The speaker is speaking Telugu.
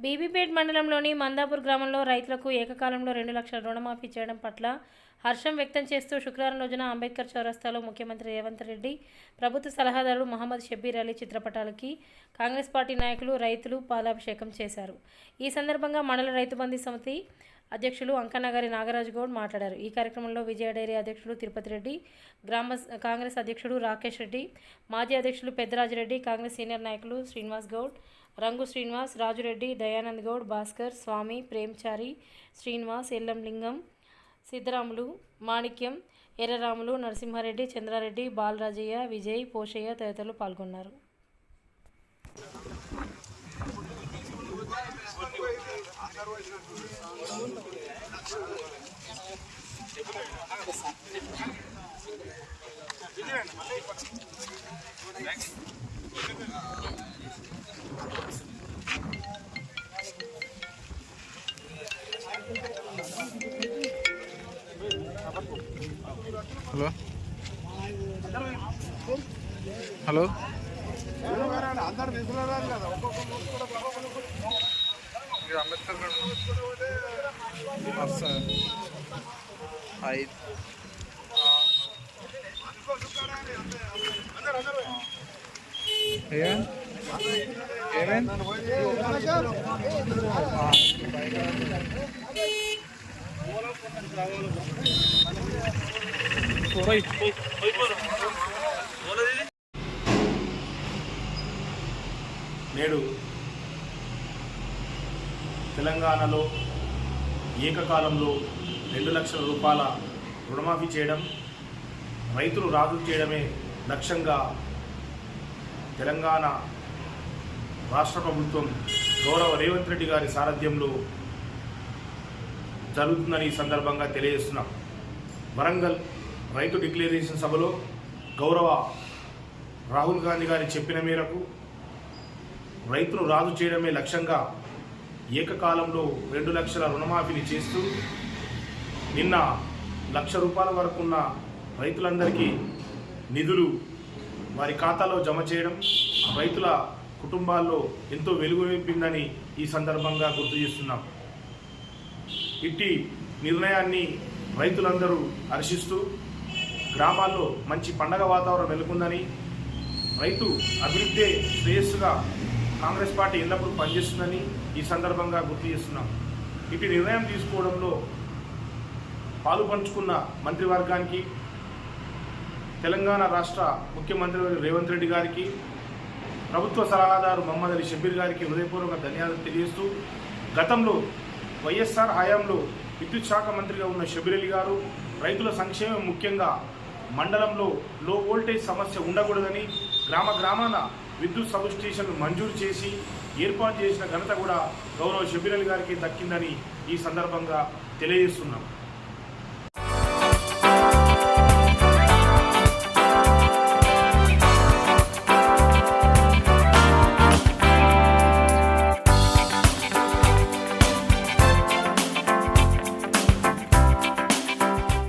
బీబీపేట్ మండలంలోని మందాపూర్ గ్రామంలో రైతులకు ఏకకాలంలో రెండు లక్షల రుణమాఫీ చేయడం పట్ల హర్షం వ్యక్తం చేస్తూ శుక్రవారం రోజున అంబేద్కర్ చౌరస్తాలో ముఖ్యమంత్రి రేవంత్ రెడ్డి ప్రభుత్వ సలహాదారుడు మహమ్మద్ షబ్బీర్ అలీ చిత్రపటాలకి కాంగ్రెస్ పార్టీ నాయకులు రైతులు పాలాభిషేకం చేశారు. ఈ సందర్భంగా మండల రైతు బంధు సమితి అధ్యక్షులు అంకన్నగారి నాగరాజు గౌడ్ మాట్లాడారు. ఈ కార్యక్రమంలో విజయ డైరీ అధ్యక్షుడు తిరుపతి రెడ్డి గ్రామ కాంగ్రెస్ అధ్యక్షుడు రాకేష్ రెడ్డి మాజీ అధ్యక్షులు పెద్దరాజురెడ్డి కాంగ్రెస్ సీనియర్ నాయకులు శ్రీనివాస్ గౌడ్ రంగు శ్రీనివాస్ రాజురెడ్డి దయానంద్ గౌడ్ భాస్కర్ స్వామి ప్రేమ్చారి శ్రీనివాస్ ఎల్లంలింగం సిద్ధరాములు మాణిక్యం ఎర్రరాములు నరసింహారెడ్డి చంద్రారెడ్డి బాలరాజయ్య విజయ్ పోషయ్య తదితరులు పాల్గొన్నారు. హలో. హలో. అంబేద్కర్ ఐదు ఏమేమి నేడు తెలంగాణలో ఏకకాలంలో రెండు లక్షల రూపాయల రుణమాఫీ చేయడం రైతులు రాజు చేయడమే లక్ష్యంగా తెలంగాణ రాష్ట్ర ప్రభుత్వం గౌరవ రేవంత్ రెడ్డి గారి సారథ్యంలో జరుగుతుందని ఈ సందర్భంగా తెలియజేస్తున్నాం. వరంగల్ రైతు డిక్లరేషన్ సభలో గౌరవ రాహుల్ గాంధీ గారి చెప్పిన మేరకు రైతును రాజు చేయడమే లక్ష్యంగా ఏకకాలంలో రెండు లక్షల రుణమాఫీని చేస్తూ నిన్న లక్ష రూపాయల వరకు ఉన్న రైతులందరికీ నిధులు వారి ఖాతాలో జమ చేయడం రైతుల కుటుంబాల్లో ఎంతో వెలుగు నింపిందని ఈ సందర్భంగా గుర్తు చేస్తున్నాం. ఇట్టి నిర్ణయాన్ని రైతులందరూ హర్షిస్తూ గ్రామాల్లో మంచి పండగ వాతావరణం నెలకొందని రైతు అభివృద్ధి శ్రేయస్సుగా కాంగ్రెస్ పార్టీ ఎల్లప్పుడూ పనిచేస్తుందని ఈ సందర్భంగా గుర్తు చేస్తున్నాం. ఇటు నిర్ణయం తీసుకోవడంలో పాలు పంచుకున్న మంత్రివర్గానికి తెలంగాణ రాష్ట్ర ముఖ్యమంత్రి రేవంత్ రెడ్డి గారికి ప్రభుత్వ సలహాదారు మహమ్మద్ అలీ షబీర్ గారికి హృదయపూర్వక ధన్యవాదాలు తెలియజేస్తూ గతంలో వైఎస్ఆర్ హయాంలో విద్యుత్ శాఖ మంత్రిగా ఉన్న షబీర్ అలీ గారు రైతుల సంక్షేమం ముఖ్యంగా మండలంలో లో వోల్టేజ్ సమస్య ఉండకూడదని గ్రామ గ్రామాన విద్యుత్ సబ్ మంజూరు చేసి ఏర్పాటు చేసిన ఘనత కూడా గౌరవ షబీరల్ గారికి దక్కిందని ఈ సందర్భంగా తెలియజేస్తున్నాం.